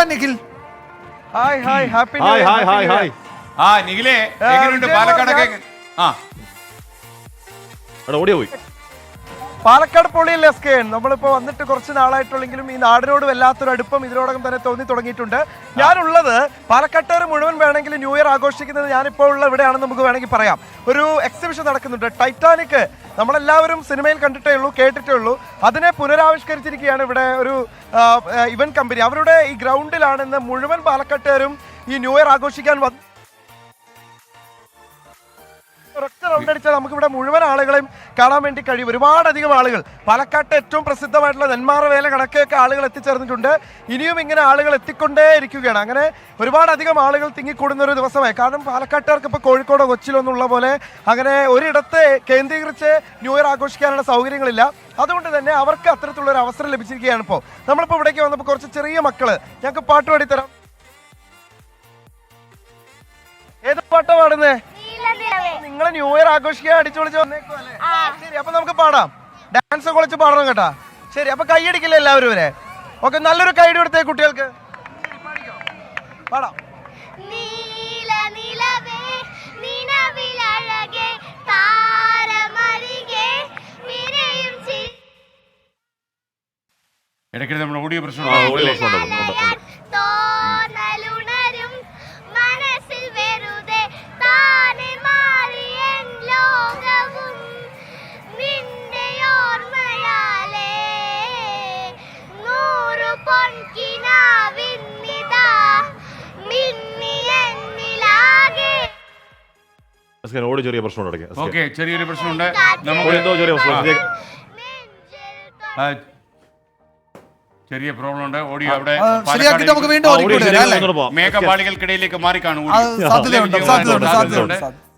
എവിടെ Nikhil hi hi happy hi hi hi hi. ആ നിഖിലേ എങ്ങനെയുണ്ട്? പാലക്കാടൊക്കെ ആ. അവിടെ ഓടിയോ പോയി? പാലക്കാട് പൊളിയിൽ എസ് കെ? നമ്മളിപ്പോ വന്നിട്ട് കുറച്ച് നാളായിട്ടുള്ളെങ്കിലും ഈ നാടിനോട് വല്ലാത്തൊരു അടുപ്പം ഇതിനോടകം തന്നെ തോന്നി തുടങ്ങിയിട്ടുണ്ട്. ഞാനുള്ളത് പാലക്കാട്ടുകാർ മുഴുവൻ വേണമെങ്കിൽ ന്യൂ ഇയർ ആഘോഷിക്കുന്നത് ഞാനിപ്പോൾ ഉള്ള ഇവിടെയാണെന്ന് നമുക്ക് വേണമെങ്കിൽ പറയാം. ഒരു എക്സിബിഷൻ നടക്കുന്നുണ്ട്. ടൈറ്റാനിക് നമ്മളെല്ലാവരും സിനിമയിൽ കണ്ടിട്ടേ ഉള്ളൂ കേട്ടിട്ടേ ഉള്ളൂ. അതിനെ പുനരാവിഷ്കരിച്ചിരിക്കുകയാണ് ഇവിടെ ഒരു ഇവന്റ് കമ്പനി അവരുടെ ഈ ഗ്രൗണ്ടിലാണ് ഇന്ന് മുഴുവൻ പാലക്കാട്ടുകാരും ഈ ന്യൂ ഇയർ ആഘോഷിക്കാൻ വന്ന് റൗണ്ട് നമുക്ക് ഇവിടെ മുഴുവൻ ആളുകളെയും കാണാൻ വേണ്ടി കഴിയും. ഒരുപാടധികം ആളുകൾ. പാലക്കാട്ട് ഏറ്റവും പ്രസിദ്ധമായിട്ടുള്ള നെന്മാറ വേല കണക്കെയൊക്കെ ആളുകൾ എത്തിച്ചേർന്നിട്ടുണ്ട്. ഇനിയും ഇങ്ങനെ ആളുകൾ എത്തിക്കൊണ്ടേ ഇരിക്കുകയാണ് അങ്ങനെ ഒരുപാടധികം ആളുകൾ തിങ്ങിക്കൂടുന്ന ഒരു ദിവസമായി. കാരണം പാലക്കാട്ടുകാർക്ക് ഇപ്പോൾ കോഴിക്കോടോ കൊച്ചിയിലോ ഒന്നുള്ള പോലെ അങ്ങനെ ഒരിടത്ത് കേന്ദ്രീകരിച്ച് ന്യൂ ഇയർ ആഘോഷിക്കാനുള്ള സൗകര്യങ്ങളില്ല. അതുകൊണ്ട് തന്നെ അവർക്ക് അത്തരത്തിലുള്ള ഒരു അവസരം ലഭിച്ചിരിക്കുകയാണ് ഇപ്പോൾ നമ്മളിപ്പോൾ ഇവിടേക്ക് വന്നപ്പോൾ കുറച്ച് ചെറിയ മക്കൾ. ഞങ്ങൾക്ക് പാട്ട് പാടിത്തരാം. ഏത് പാട്ടാ പാടുന്നേ? നിങ്ങൾ ന്യൂ ഇയർ ആഘോഷിക്കാൻ അടിച്ചു വിളിച്ച് വന്നേക്കും അല്ലേ ശരി അപ്പൊ നമുക്ക് പാടാം. ഡാൻസ് കുളിച്ച് പാടണം കേട്ടാ. ശരി അപ്പൊ കൈയടിക്കില്ല എല്ലാവരും വരെ ഓക്കെ നല്ലൊരു കൈ കൊടുത്തേ കുട്ടികൾക്ക്. പാടാം. ഇടയ്ക്കിടെ നമ്മുടെ ഓഡിയോ പ്രശ്നം എസ് കെ, ഓടി ചെറിയ പ്രശ്നമുണ്ട് ഇടയ്ക്ക് ഓക്കെ ചെറിയൊരു പ്രശ്നമുണ്ട് ഓടി നമുക്ക് എന്തോ ചെറിയ പ്രശ്നമുണ്ട് ആ, ചെറിയ പ്രോബ്ലം ഉണ്ട് ഓഡിയോ അവിടെ ആ, ശരിയാക്കിയിട്ട് നമുക്ക് വീണ്ടും ആ, ഒരുക്കി ഓടി വിടുക, ശരിയാക്കി അല്ലേ? ഒന്നുകൂടെ പോവാം. S K. മേഘപാളികൾക്കിടയിലേക്ക് മാറിക്കാണും അത് സാധ്യതയുണ്ട് ഓഡിയോ. സാധ്യതയുണ്ട് സാധ്യതയുണ്ട്. സാധ്യതയുണ്ട് സാധ്യത